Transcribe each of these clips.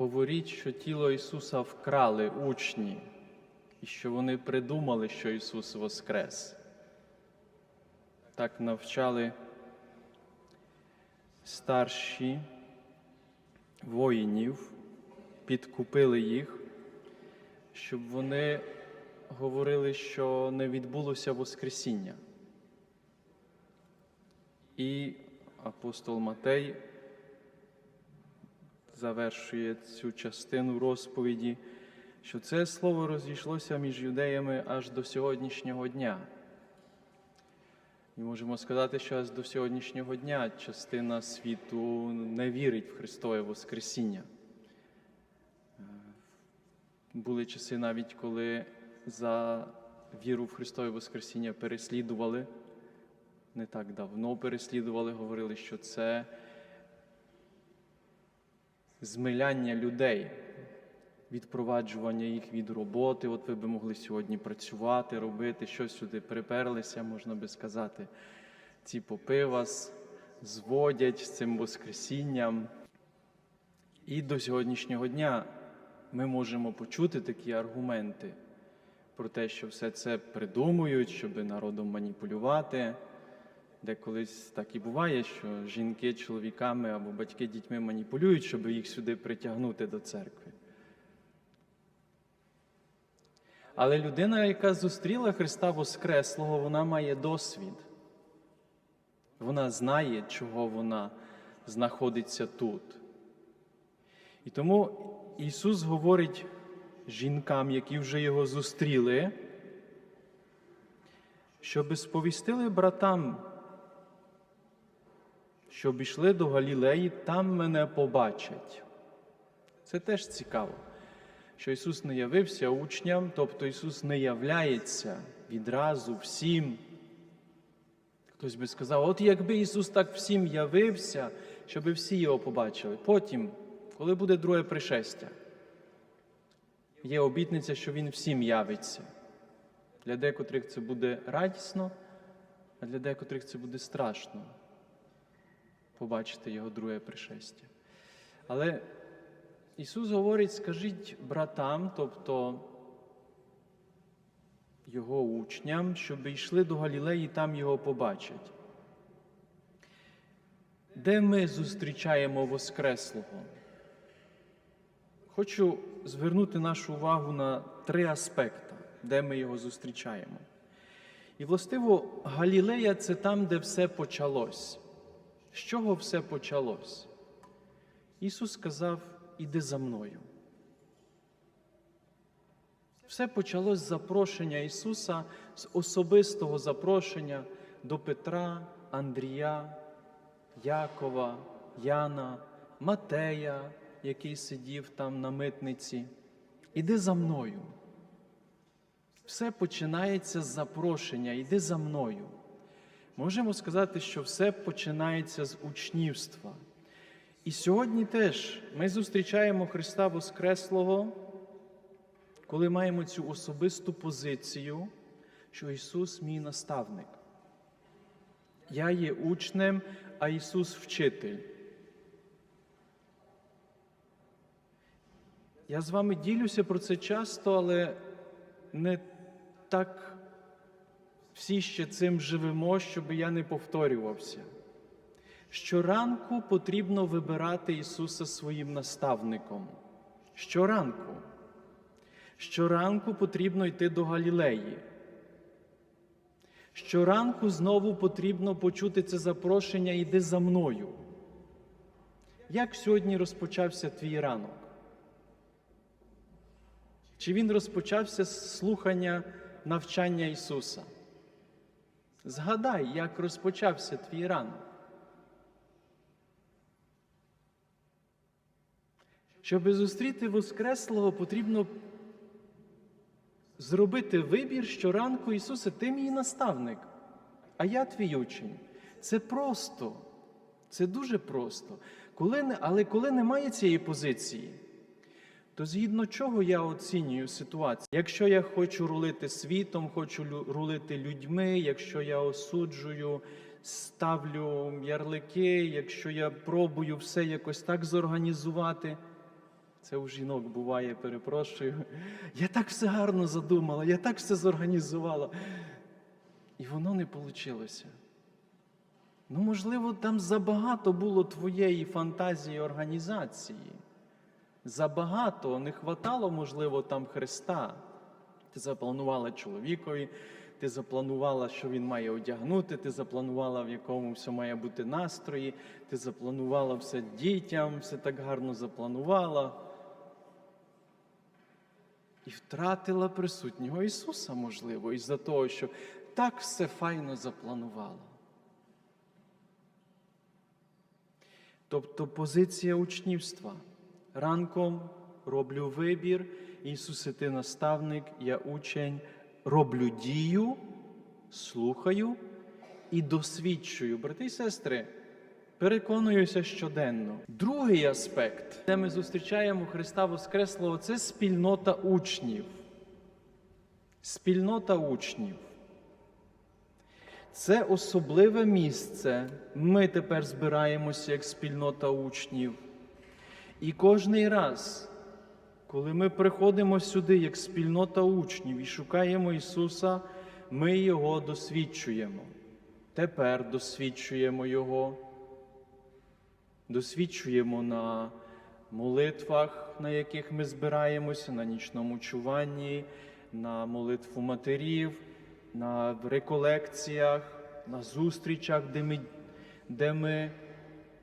говоріть, що тіло Ісуса вкрали учні, і що вони придумали, що Ісус воскрес. Так навчали старші воїнів, підкупили їх, щоб вони говорили, що не відбулося Воскресіння. І апостол Матей завершує цю частину розповіді, що це слово розійшлося між юдеями аж до сьогоднішнього дня. І можемо сказати, що аж до сьогоднішнього дня частина світу не вірить в Христове Воскресіння. Були часи навіть, коли за віру в Христове Воскресіння переслідували, не так давно переслідували, говорили, що це змиляння людей, відпроваджування їх від роботи. От ви би могли сьогодні працювати, робити, щось сюди приперлися, можна би сказати. Ці попи вас зводять з цим Воскресінням. І до сьогоднішнього дня ми можемо почути такі аргументи про те, що все це придумують, щоб народом маніпулювати. Де колись так і буває, що жінки чоловіками або батьки дітьми маніпулюють, щоб їх сюди притягнути до церкви. Але людина, яка зустріла Христа Воскреслого, вона має досвід. Вона знає, чого вона знаходиться тут. І тому Ісус говорить жінкам, які вже його зустріли, щоби сповістили братам, щоб йшли до Галілеї, там мене побачать. Це теж цікаво, що Ісус не явився учням, тобто Ісус не являється відразу всім. Хтось би сказав, от якби Ісус так всім явився, щоб всі його побачили. Потім, коли буде друге пришестя, є обітниця, що Він всім явиться. Для декотрих це буде радісно, а для декотрих це буде страшно побачити Його друге пришестя. Але Ісус говорить, скажіть братам, тобто Його учням, щоб йшли до Галілеї, там його побачать. Де ми зустрічаємо Воскреслого? Хочу звернути нашу увагу на три аспекти, де ми його зустрічаємо. І, властиво, Галілея це там, де все почалось. З чого все почалось? Ісус сказав: іди за мною. Все почалось з запрошення Ісуса, з особистого запрошення до Петра, Андрія, Якова, Яна, Матея, який сидів там на митниці. Іди за мною. Все починається з запрошення, іди за мною. Можемо сказати, що все починається з учнівства. І сьогодні теж ми зустрічаємо Христа Воскреслого, коли маємо цю особисту позицію, що Ісус мій наставник. Я є учнем, а Ісус вчитель. Я з вами ділюся про це часто, але не так всі ще цим живемо, щоб я не повторювався. Щоранку потрібно вибирати Ісуса своїм наставником. Щоранку. Щоранку потрібно йти до Галілеї. Щоранку знову потрібно почути це запрошення Іди за мною. Як сьогодні розпочався твій ранок? Чи він розпочався з слухання навчання Ісуса? Згадай, як розпочався твій ранок. Щоб зустріти Воскреслого, потрібно зробити вибір щоранку Ісуса, ти мій наставник, а я твій учень. Це просто, це дуже просто. Коли але коли немає цієї позиції, то згідно чого я оцінюю ситуацію? Якщо я хочу рулити світом, хочу рулити людьми, якщо я осуджую, ставлю ярлики, якщо я пробую все якось так зорганізувати, це у жінок буває, перепрошую. Я так все гарно задумала, я так все зорганізувала. І воно не вийшло. Ну, можливо, там забагато було твоєї фантазії організації. Забагато не хватало, можливо, там Христа. Ти запланувала чоловікові, ти запланувала, що він має одягнути, ти запланувала, в якому все має бути настрої, ти запланувала все дітям, все так гарно запланувала. І втратила присутнього Ісуса, можливо, із-за того, що так все файно запланувала. Тобто позиція учнівства. Ранком роблю вибір, Ісусе, ти наставник, я учень, роблю дію, слухаю і досвідчую. Брати і сестри, переконуюся щоденно. Другий аспект, де ми зустрічаємо Христа Воскреслого, це спільнота учнів. Спільнота учнів. Це особливе місце. Ми тепер збираємося як спільнота учнів. І кожний раз, коли ми приходимо сюди як спільнота учнів і шукаємо Ісуса, ми Його досвідчуємо. Тепер досвідчуємо Його, досвідчуємо на молитвах, на яких ми збираємося, на нічному чуванні, на молитву матерів, на реколекціях, на зустрічах, де ми, де ми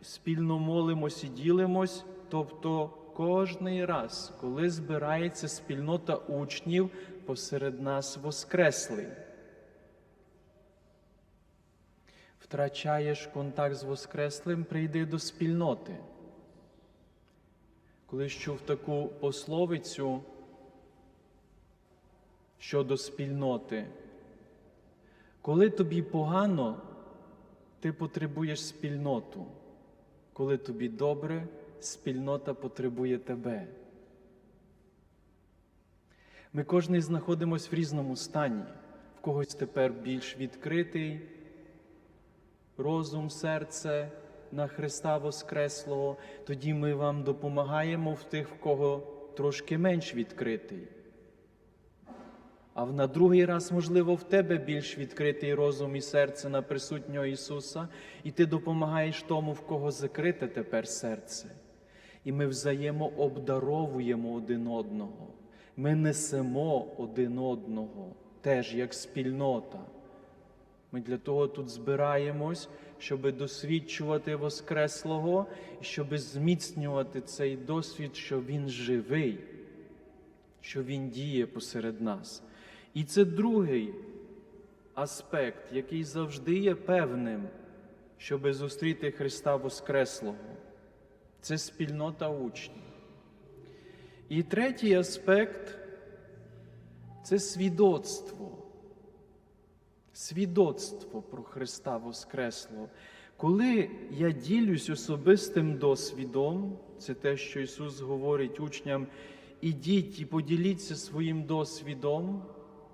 спільно молимось і ділимось. Тобто кожний раз, коли збирається спільнота учнів, посеред нас воскреслий. Втрачаєш контакт з Воскреслим, прийди до спільноти. Колись чув таку пословицю щодо спільноти. Коли тобі погано, ти потребуєш спільноту. Коли тобі добре, спільнота потребує тебе. Ми кожен знаходимося в різному стані, в когось тепер більш відкритий розум, серце на Христа Воскреслого, тоді ми вам допомагаємо в тих, в кого трошки менш відкритий. А на другий раз, можливо, в тебе більш відкритий розум і серце на присутнього Ісуса, і ти допомагаєш тому, в кого закрите тепер серце. І ми взаємообдаровуємо один одного. Ми несемо один одного, теж як спільнота. Ми для того тут збираємось, щоб досвідчувати Воскреслого, щоб зміцнювати цей досвід, що Він живий, що Він діє посеред нас. І це другий аспект, який завжди є певним, щоб зустріти Христа Воскреслого. Це спільнота учнів. І третій аспект це свідоцтво. Свідоцтво про Христа Воскреслого. Коли я ділюсь особистим досвідом, це те, що Ісус говорить учням, ідіть і поділіться своїм досвідом,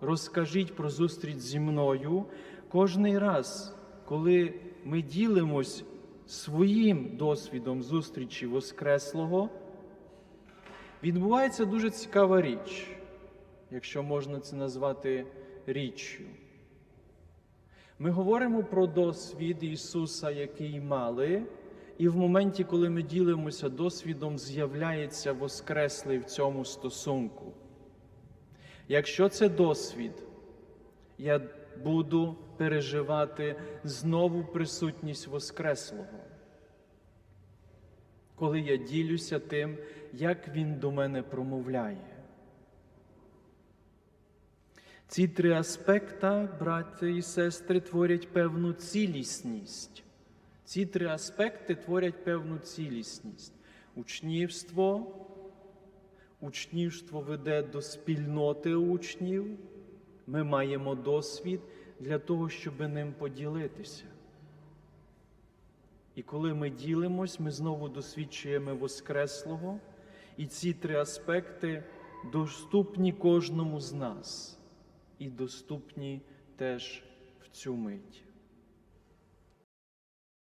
розкажіть про зустріч зі мною. Кожний раз, коли ми ділимось своїм досвідом зустрічі Воскреслого, відбувається дуже цікава річ, якщо можна це назвати річчю. Ми говоримо про досвід Ісуса, який мали, і в моменті, коли ми ділимося досвідом, з'являється Воскреслий в цьому стосунку. Якщо це досвід, я буду переживати знову присутність Воскреслого, коли я ділюся тим, як Він до мене промовляє. Ці три аспекти, брати і сестри, творять певну цілісність. Ці три аспекти творять певну цілісність. Учнівство, учнівство веде до спільноти учнів. Ми маємо досвід для того, щоб ним поділитися. І коли ми ділимось, ми знову досвідчуємо Воскреслого, і ці три аспекти доступні кожному з нас і доступні теж в цю мить.